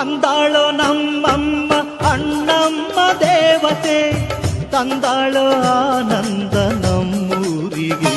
ಬಂದಾಳೋ ನಮ್ಮಮ್ಮ ಅಣ್ಣಮ್ಮ ದೇವತೆ ತಂದಾಳೋ ಆನಂದ ನಮ್ಮೂರಿಗೆ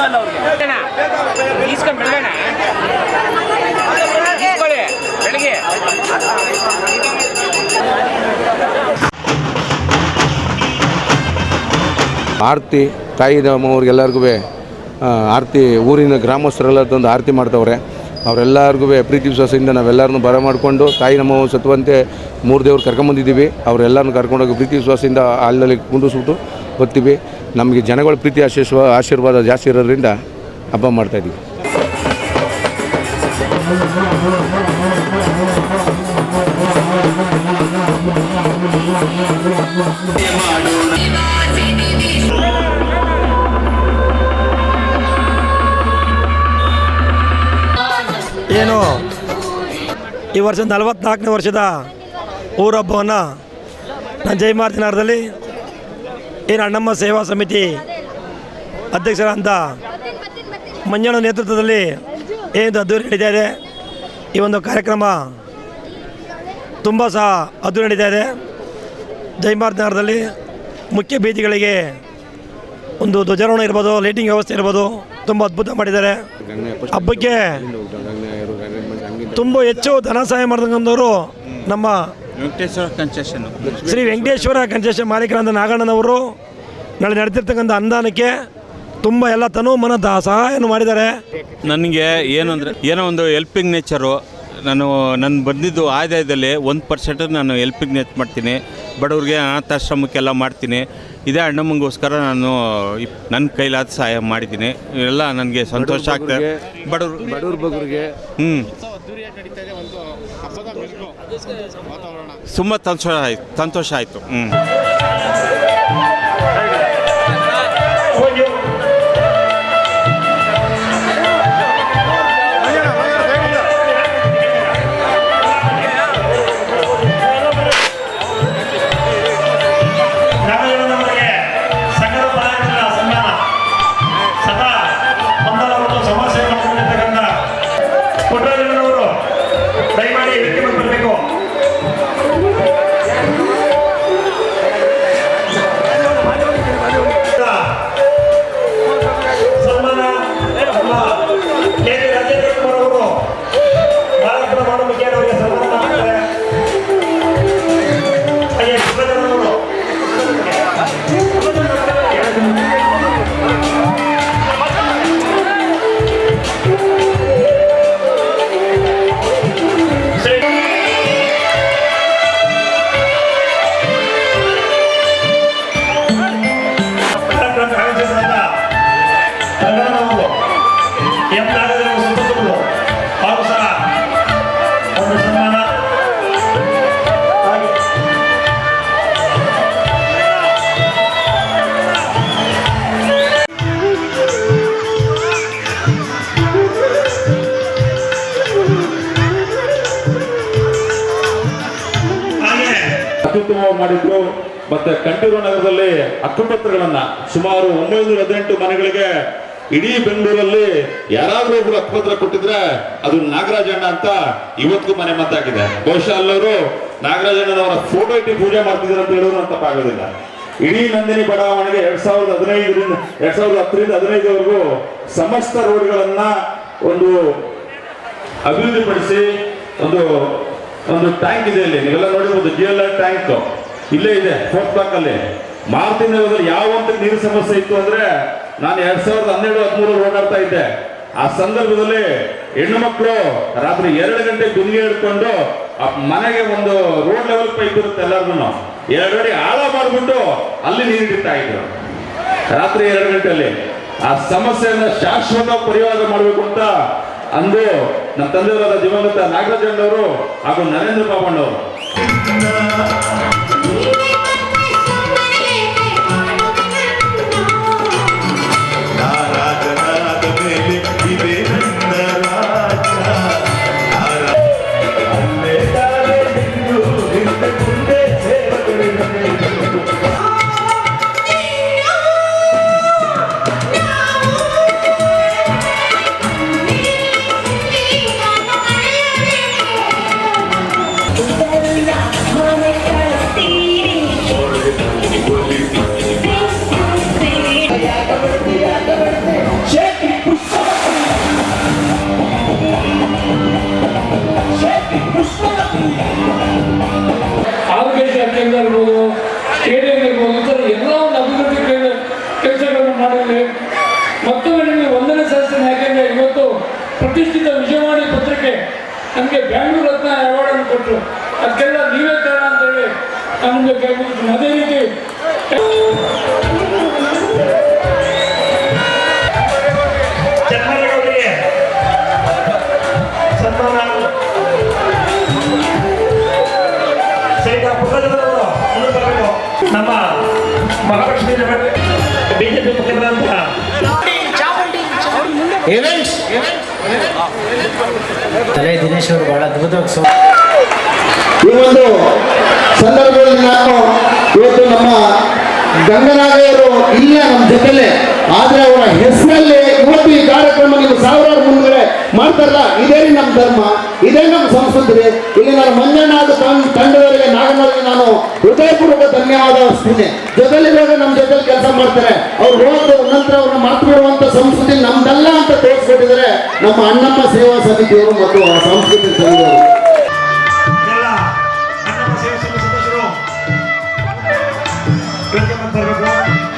ಕೊಡೋಲ್ಲ ಅವ್ರಿಗೆ. ಈಸ್ಕೊಂಡು ಬೆಳಗ್ಗೆ. ಆರತಿ ತಾಯಿ ನಮ್ಮವ್ರಿಗೆಲ್ಲರಿಗೂ ಆರತಿ ಊರಿನ ಗ್ರಾಮಸ್ಥರೆಲ್ಲ ತಂದು ಆರತಿ ಮಾಡ್ತವ್ರೆ. ಅವರೆಲ್ಲರಿಗೂ ಪ್ರೀತಿ ವಿಶ್ವಾಸದಿಂದ ನಾವೆಲ್ಲರನ್ನೂ ಬರ ಮಾಡಿಕೊಂಡು ತಾಯಿ ನಮ್ಮ ಸತ್ವಂತೆ ಮೂರು ದೇವ್ರು ಕರ್ಕೊಂಬಂದಿದ್ದೀವಿ. ಅವರೆಲ್ಲರನ್ನೂ ಕರ್ಕೊಂಡೋಗಿ ಪ್ರೀತಿ ವಿಶ್ವಾಸದಿಂದ ಅಲ್ಲಲ್ಲಿ ಕುಂಡಿಸ್ಬಿಟ್ಟು ಬರ್ತೀವಿ. ನಮಗೆ ಜನಗಳ ಪ್ರೀತಿ ಆಶೀರ್ವ ಆಶೀರ್ವಾದ ಜಾಸ್ತಿ ಇರೋದ್ರಿಂದ ಹಬ್ಬ ಮಾಡ್ತಾಯಿದ್ದೀವಿ ಏನು? ಈ ವರ್ಷ ನಲವತ್ನಾಲ್ಕನೇ ವರ್ಷದ ಊರಹಬ್ಬವನ್ನು ನಾನು ಜಯಮಾರ್ತಿನಾರದಲ್ಲಿ ಏನು ಅಣ್ಣಮ್ಮ ಸೇವಾ ಸಮಿತಿ ಅಧ್ಯಕ್ಷರಂತ? ಮಂಜಣ್ಣ ನೇತೃತ್ವದಲ್ಲಿ ಏನು ಅದ್ದೂರಿ ನಡೀತಾ ಇದೆ? ಈ ಒಂದು ಕಾರ್ಯಕ್ರಮ ತುಂಬ ಸಹ ಅದ್ದೂರಿ ನಡೀತಾ ಇದೆ. ಜಯಮಾರ್ತಿನಾರದಲ್ಲಿ ಮುಖ್ಯ ಬೀದಿಗಳಿಗೆ ಒಂದು ಧ್ವಜಾರೋಹಣ ಇರ್ಬೋದು ಲೈಟಿಂಗ್ ವ್ಯವಸ್ಥೆ ಇರ್ಬೋದು ತುಂಬ ಅದ್ಭುತ ಮಾಡಿದ್ದಾರೆ. ಹಬ್ಬಕ್ಕೆ ತುಂಬ ಹೆಚ್ಚು ಧನ ಸಹಾಯ ಮಾಡಿದಂಥವರು ನಮ್ಮ ವೆಂಕಟೇಶ್ವರ ಕನ್ಸೆಷನ್ ಶ್ರೀ ವೆಂಕಟೇಶ್ವರ ಕನ್ಸೆಷನ್ ಮಾಲೀಕರಾದ ನಾಗಣ್ಣನವರು ನಾಳೆ ನಡೆದಿರ್ತಕ್ಕಂಥ ಅನುದಾನಕ್ಕೆ ತುಂಬ ಎಲ್ಲ ತನು ಮನ ದ ಸಹಾಯವನ್ನು ಮಾಡಿದ್ದಾರೆ? ನನಗೆ ಏನು ಅಂದರೆ ಏನೋ ಒಂದು ಹೆಲ್ಪಿಂಗ್ ನೇಚರು ನಾನು ನಾನು ಬಂದಿದ್ದು ಆದಾಯದಲ್ಲಿ ಒಂದು ಪರ್ಸೆಂಟ್ ನಾನು ಹೆಲ್ಪಿಂಗ್ ನೇಚ್ ಮಾಡ್ತೀನಿ ಬಡವ್ರಿಗೆ ಅನಾಥಾಶ್ರಮಕ್ಕೆಲ್ಲ ಮಾಡ್ತೀನಿ. ಇದೇ ಅಣ್ಣಮ್ಮಂಗೋಸ್ಕರ ನಾನು ನನ್ನ ಕೈಲಾದ ಸಹಾಯ ಮಾಡಿದ್ದೀನಿ. ಇವೆಲ್ಲ ನನಗೆ ಸಂತೋಷ ಆಗ್ತದೆ ಬಡವ್ರು ಬಡವ್ರ ಬಗ್ಗರಿಗೆ. ಹ್ಞೂ ತುಂಬ ಸಂತೋಷ ಆಯ್ತು ಸಂತೋಷ ಆಯಿತು. ಹ್ಞೂ ಮಾಡಿದ್ರು. ಮತ್ತೆ ಕಂಠೀರ ನಗರದಲ್ಲಿ ಹಕ್ಕುಪತ್ರಗಳನ್ನ ಸುಮಾರು ಒಂಬೈನೂರ ಹದಿನೆಂಟು ಮನೆಗಳಿಗೆ ಇಡೀ ಬೆಂಗಳೂರಲ್ಲಿ ಯಾರಾದ್ರೂ ಒಬ್ರು ಹಕ್ಕುಪತ್ರ ಕೊಟ್ಟಿದ್ರೆ ಅದು ನಾಗರಾಜಣ್ಣ ಅಂತ ಇವತ್ತಿಗೂ ಮನೆ ಮಾತಾಗಿದೆ. ಬಹುಶಃ ಅಲ್ಲವರು ನಾಗರಾಜಣ್ಣನವರ ಫೋಟೋ ಇಟ್ಟು ಪೂಜೆ ಮಾಡ್ತಿದ್ರು ಅಂತ ಹೇಳಿದ್ರು ಅಂತ ಆಗೋದಿಲ್ಲ ಇಡೀ ನಂದಿನಿ ಬಡಾವಣೆಗೆ ಎರಡ್ ಸಾವಿರದ ಹದಿನೈದರಿಂದ, ಎರಡ್ ಸಾವಿರದ ಹತ್ತರಿಂದ ಹದಿನೈದವರೆಗೂ ಸಮಸ್ತ ರೋಡ್ಗಳನ್ನ ಒಂದು ಅಭಿವೃದ್ಧಿಪಡಿಸಿ ಒಂದು ಒಂದು ಟ್ಯಾಂಕ್ ಇದೆ ಇಲ್ಲಿ ನೀವೆಲ್ಲ ನೋಡಿರ್ಬೋದು ಜಿ ಎಲ್ ಆರ್ ಟ್ಯಾಂಕ್ ಇಲ್ಲೇ ಇದೆ ಫೋರ್ತ್ ಬ್ಲಾಕ್ ಅಲ್ಲಿ. ಮಾರುತಿ ನಗರದಲ್ಲಿ ಯಾವ ಒಂದು ನೀರು ಸಮಸ್ಯೆ ಇತ್ತು ಅಂದ್ರೆ, ನಾನು ಎರಡ್ ಸಾವಿರದ ಹನ್ನೆರಡು, ಹದಿಮೂರು ಓಡಾಡ್ತಾ ಇದ್ದೆ. ಆ ಸಂದರ್ಭದಲ್ಲಿ ಹೆಣ್ಣು ಮಕ್ಕಳು ರಾತ್ರಿ ಎರಡು ಗಂಟೆ ಗುಂಡಿಗೆ ಹಿಡ್ಕೊಂಡು ಮನೆಗೆ ಒಂದು ರೋಡ್ ಲೆವೆಲ್ ಪೈಪ್ ಇರುತ್ತೆ ಎಲ್ಲರಿಗೂ ಎರಡು ಅಡಿ ಆಳ ಮಾಡಿಬಿಟ್ಟು ಅಲ್ಲಿ ನೀರು ಹಿಡಿತಾ ಇದ್ರು. ರಾತ್ರಿ ಎರಡು ಗಂಟೆಯಲ್ಲಿ. ಆ ಸಮಸ್ಯೆಯನ್ನ ಶಾಶ್ವತ ಪರಿಹಾರ ಮಾಡಬೇಕು ಅಂತ ಅಂದು ನಮ್ಮ ತಂದೆಯವರಾದ ದಿವಂಗತ ನಾಗರಾಜಣ್ಣವರು ಹಾಗೂ ನರೇಂದ್ರ ಬಾಬಣ್ಣವರು ವಿಜಯವಾಣಿ ಪತ್ರಿಕೆ. ನಮಗೆ ಬ್ಯಾಂಗ್ಳೂರು ರತ್ನ ಅವಾರ್ಡನ್ನು ಕೊಟ್ಟರು ಅದಕ್ಕೆಲ್ಲ ನೀವೇ ಕಾರಣ ಅಂತ ಹೇಳಿ ನಿಮಗೆ ಕೇಳ್ಕೊಳ್ತೀನಿ ಅದೇ ರೀತಿ. ನಮ್ಮ ಮಹಾಲಕ್ಷ್ಮಿ ಬಿಜೆಪಿ ಮುಖ್ಯಮಂತ್ರಿ ತಲೆ ದಿನೇಶ್ ಅವರು ಬಹಳ ಅದ್ಭುತವಾಗಿ ಸೋ ಈ ಒಂದು ಸಂದರ್ಭದಲ್ಲಿ ನಾನು ಇವತ್ತು ನಮ್ಮ ಗಂಗನಾಗೆಯರು ಇಲ್ಲ ನಮ್ಮ ಜೊತೆಲೆ ಆದ್ರೆ ಅವರ ಹೆಸರಲ್ಲಿ ಈ ಕಾರ್ಯಕ್ರಮ ನೀವು ಸಾವಿರಾರು ಮುಂದ್ಗಡೆ ಮಾಡ್ತಾರಲ್ಲ, ಇದೇ ನಮ್ಮ ಧರ್ಮ, ಇದೇ ನಮ್ಮ ಸಂಸ್ಕೃತಿ. ಇಲ್ಲಿ ನಾನು ಮಂಜಣ್ಣ ಅದು ತಂಡ- ತಂಡದವರಿಗೆ ನಾಗನವರಿಗೆ ನಾನು ಹೃದಯಪೂರ್ವಕ ಧನ್ಯವಾದ ಅರ್ಪಿಸ್ತೀನಿ. ಜೊತೆಲಿರುವಾಗ ನಮ್ಮ ಜೊತೆಲಿ ಕೆಲಸ ಮಾಡ್ತಾರೆ. ಅವ್ರು ಹೋದ ನಂತರ ಅವ್ರನ್ನ ಮಾತಾಡುವಂತ ಸಂಸ್ಕೃತಿ ನಮ್ದಲ್ಲ ಅಂತ ತೋರಿಸ್ಕೊಟ್ಟಿದ್ದಾರೆ. ನಮ್ಮ ಅಣ್ಣಮ್ಮ ಸೇವಾ ಸಮಿತಿಯವರು ಮತ್ತು ಆ ಸಂಸ್ಕೃತಿ ಸಮಿತಿಯವರು ಎಲ್ಲ ಅಣ್ಣಮ್ಮ